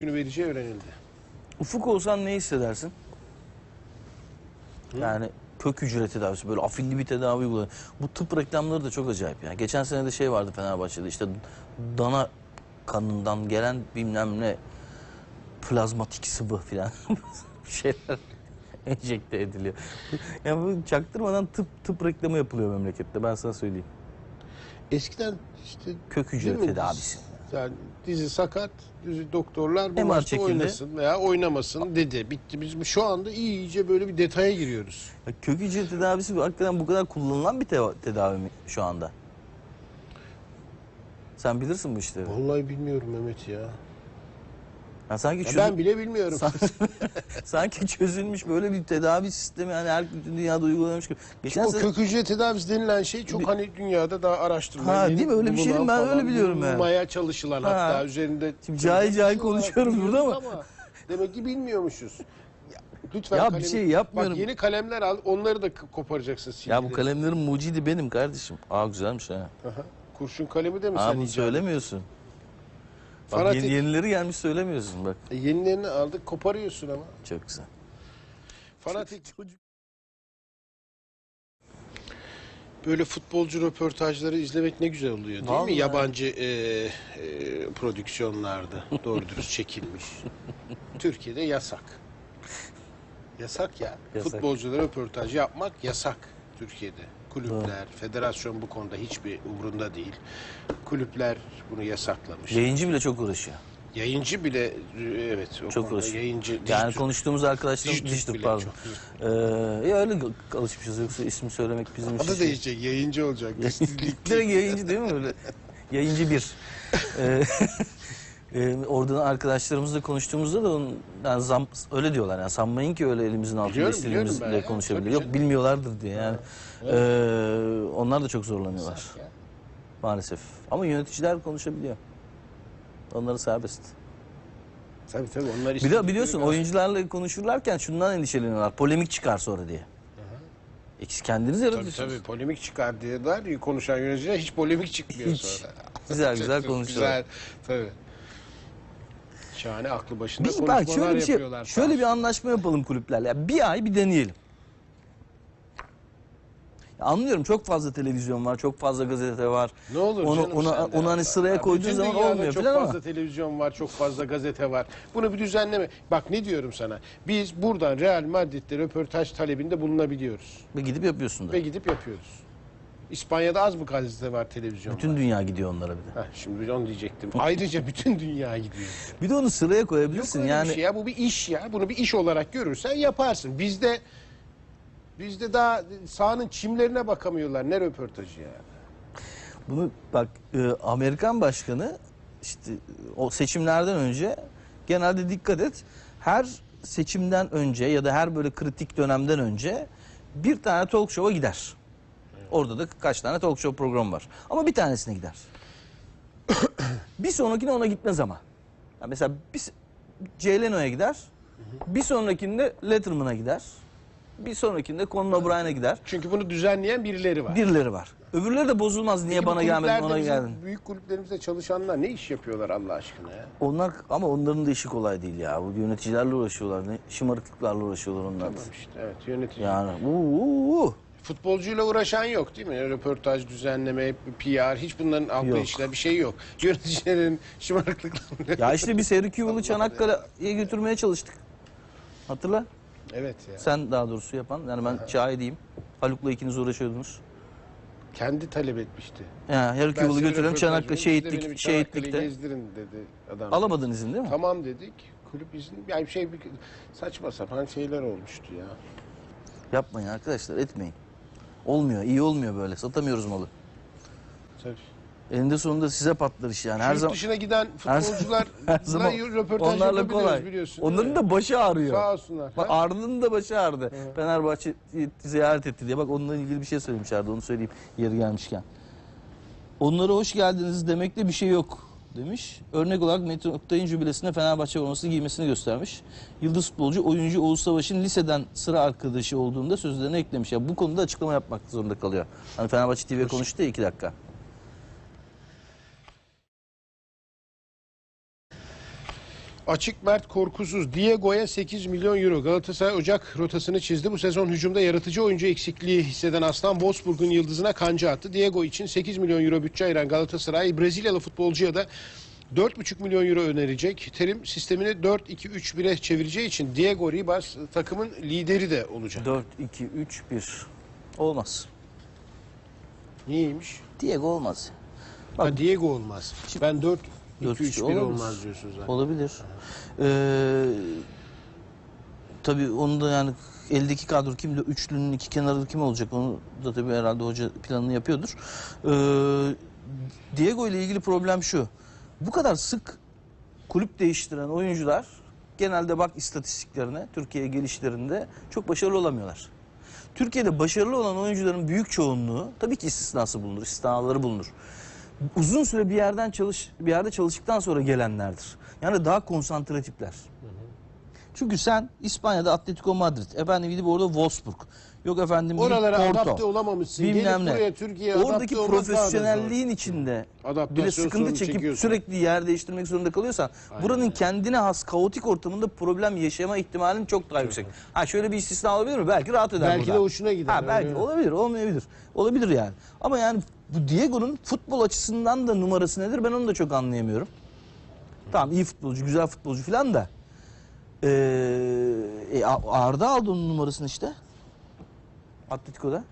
günü vereceği öğrenildi. Ufuk olsan ne hissedersin? Yani kök hücre tedavisi böyle afilli bir tedavi uyguluyor. Bu tıp reklamları da çok acayip yani. Geçen sene de şey vardı Fenerbahçe'de işte dana kanından gelen bilmem ne plazmatik sıvı filan şeyler enjekte ediliyor. Yani bu çaktırmadan tıp tıp reklamı yapılıyor memlekette ben sana söyleyeyim. Eskiden işte Kök hücre tedavisi. Yani dizi sakat, dizi doktorlar bu MR maçta çekildi. oynasın veya oynamasın dedi. Bitti. Biz şu anda iyice böyle bir detaya giriyoruz. Ya kök hücre tedavisi bu hakikaten bu kadar kullanılan bir te- tedavi mi şu anda? Sen bilirsin bu işleri. Vallahi bilmiyorum Mehmet ya. Ya sanki çözüm- ben bile bilmiyorum. sanki çözülmüş böyle bir tedavi sistemi yani her bütün dünyada uygulanmış gibi. Geçen o sene kök hücre tedavisi denilen şey çok Bir- hani dünyada daha araştırma. Ha, değil mi? Öyle bir şey mi? Ben öyle biliyorum yani. Bulunmaya çalışılan Ha. hatta üzerinde. Şimdi cahil cahil konuşuyoruz burada ama. Demek ki bilmiyormuşuz. Lütfen Ya bir kalemi- şey yapmıyorum. Bak yeni kalemler al onları da koparacaksın. ya bu kalemlerin mucidi benim kardeşim. Aa güzelmiş ha. Aha. Kurşun kalemi de mi Aa sen icat söylemiyorsun. Bak, Fanatik. yeni- yenileri gelmiş söylemiyorsun bak. E, yenilerini aldık koparıyorsun ama. Çok güzel. Fanatik Böyle futbolcu röportajları izlemek ne güzel oluyor değil Vallahi. mi? Yabancı e, e, prodüksiyonlarda doğru dürüst çekilmiş. Türkiye'de yasak. Yasak ya. Yasak. Futbolculara röportaj yapmak yasak Türkiye'de. Kulüpler, federasyon bu konuda hiçbir umrunda değil. Kulüpler bunu yasaklamış. Yayıncı bile çok uğraşıyor. Yayıncı bile evet o Çok konuda uğraşıyor. yayıncı Yani dijital- konuştuğumuz arkadaşlarım dijital dijital bile pardon. çok- Ee, ya öyle alışmışız yoksa ismi söylemek bizim için. Adı şey. değişecek, yayıncı olacak. Direkt yayıncı değil mi öyle? Yayıncı bir. Ee, e, oradan arkadaşlarımızla konuştuğumuzda da onun, yani zam, öyle diyorlar yani sanmayın ki öyle elimizin altında istediğimizle tabii Yok bilmiyorlardır diye yani. Ee, onlar da çok zorlanıyorlar maalesef. Ama yöneticiler konuşabiliyor. Onları serbest. Tabii tabii onlar Bir de biliyorsun oyuncularla konuşurlarken şundan endişeleniyorlar. Polemik çıkar sonra diye. E siz kendiniz Tabii yaratıyorsunuz. tabii polemik çıkar diyorlar. Konuşan yöneticiler hiç polemik çıkmıyor Hiç. sonra. Güzel güzel konuşuyorlar. Güzel tabii. Şahane aklı başında Bir, konuşmalar bak şöyle bir şey, yapıyorlar. şöyle bir anlaşma yapalım kulüplerle. Ya bir ay bir deneyelim. Ya anlıyorum çok fazla televizyon var, çok fazla gazete var. Ne olur onu, canım sen de onu hani ya. sıraya Ya koyduğun bütün zaman dünyada olmuyor çok falan fazla ama. televizyon var, çok fazla gazete var. Bunu bir düzenleme. Bak ne diyorum sana. Biz buradan Real Madrid'de röportaj talebinde bulunabiliyoruz. Ve gidip yapıyorsun da. Ve gidip yapıyoruz. İspanya'da az mı gazete var, televizyon Bütün var? dünya gidiyor onlara bir de. Heh, şimdi onu diyecektim. Ayrıca bütün dünya gidiyor. Bir de onu sıraya koyabilirsin öyle yani. bir şey ya bu bir iş ya. Bunu bir iş olarak görürsen yaparsın. Bizde bizde daha sahanın çimlerine bakamıyorlar. Ne röportajı ya. Bunu bak e, Amerikan başkanı işte o seçimlerden önce genelde dikkat et. Her seçimden önce ya da her böyle kritik dönemden önce bir tane talk show'a gider. Orada da kaç tane talk show programı var. Ama bir tanesine gider. bir sonrakine ona gitmez ama. Ya mesela bir, Jay Leno'ya gider. Bir sonrakinde Letterman'a gider. Bir sonrakinde Conan O'Brien'e gider. Çünkü bunu düzenleyen birileri var. Birileri var. Öbürleri de bozulmaz. Niye Peki bu bana gelmedin kulüplerde ona bizim geldin. Büyük kulüplerimizde çalışanlar ne iş yapıyorlar Allah aşkına ya? Onlar ama onların da işi kolay değil ya. Bu yöneticilerle uğraşıyorlar. Ne şımarıklıklarla uğraşıyorlar onlar. da. Tamam işte evet yönetici. Yani uuu, uuu. Futbolcuyla uğraşan yok değil mi? Röportaj, düzenleme, PR hiç bunların altta Yok. işler bir şey yok. Yöneticilerin şımarıklıklarını. Ya işte biz Harry Kewell'ı Çanakkale'ye götürmeye çalıştık. Hatırla. Evet ya. Sen daha doğrusu yapan. Yani ben şahidiyim. Haluk'la ikiniz uğraşıyordunuz. Kendi talep etmişti. Yani Harry Ben Kewell'ı götürelim Çanakkale vereyim, siz de beni şehitlik, Çanakkale'yi şehitlikte. gezdirin dedi adam. Alamadın izin değil mi? Tamam dedik. Kulüp izin yani şey bir saçma sapan şeyler olmuştu ya. Yapmayın arkadaşlar etmeyin. Olmuyor. iyi olmuyor böyle. Satamıyoruz malı. Tabii. Eninde sonunda size patlar iş yani. Her Yurt zaman dışına giden her futbolcularla zaman röportaj onlarla kolay. biliyorsun. Onların da başı ağrıyor. Sağ olsunlar. Bak Ha? Arda'nın da başı ağrıdı. Fenerbahçe ziyaret etti diye. Bak onunla ilgili bir şey söylemişlerdi. Onu söyleyeyim yeri gelmişken. Onlara hoş geldiniz demekle bir şey yok demiş. Örnek olarak Metin Oktay'ın jübilesinde Fenerbahçe formasını giymesini göstermiş. Yıldız futbolcu oyuncu Oğuz Savaş'ın liseden sıra arkadaşı olduğunda sözlerine eklemiş. Ya bu konuda açıklama yapmak zorunda kalıyor. Hani Fenerbahçe TV'ye konuştu ya iki dakika. Açık Mert Korkusuz Diego'ya 8 milyon euro. Galatasaray Ocak rotasını çizdi. Bu sezon hücumda yaratıcı oyuncu eksikliği hisseden Aslan Wolfsburg'un yıldızına kanca attı. Diego için 8 milyon euro bütçe ayıran Galatasaray Brezilyalı futbolcuya da 4,5 milyon euro önerecek. Terim sistemini 4-2-3-1'e çevireceği için Diego Ribas takımın lideri de olacak. 4, 2, 3, 1. Olmaz. Niyeymiş? Diego olmaz. Ha, Diego olmaz. Ben 4 Dört 2 3 üçlü 1 olabilir. olmaz diyorsun zaten. Olabilir. Ee, tabii onu da yani eldeki kadro kimde üçlünün iki kenarı kim olacak onu da tabii herhalde hoca planını yapıyordur. Ee, Diego ile ilgili problem şu. Bu kadar sık kulüp değiştiren oyuncular genelde bak istatistiklerine Türkiye gelişlerinde çok başarılı olamıyorlar. Türkiye'de başarılı olan oyuncuların büyük çoğunluğu tabii ki istisnası bulunur, istisnaları bulunur. Uzun süre bir yerden çalış bir yerde çalıştıktan sonra gelenlerdir. Yani daha konsantre tipler. Çünkü sen İspanya'da Atletico Madrid, efendim gidip orada Wolfsburg, yok efendim gidip Oralara Porto, adapte olamamışsın. bilmem ne. buraya Türkiye'ye Oradaki profesyonelliğin içinde bile sıkıntı çekip sürekli yer değiştirmek zorunda kalıyorsan buranın kendine has kaotik ortamında problem yaşama ihtimalin çok daha yüksek. Ha şöyle bir istisna olabilir mi? Belki rahat eder Belki burada. de hoşuna gider, Ha belki öyle. olabilir, olmayabilir. Olabilir yani. Ama yani bu Diego'nun futbol açısından da numarası nedir ben onu da çok anlayamıyorum. Tamam iyi futbolcu, güzel futbolcu falan da. Ee, e, Arda aldı onun numarasını işte. Atletico'da.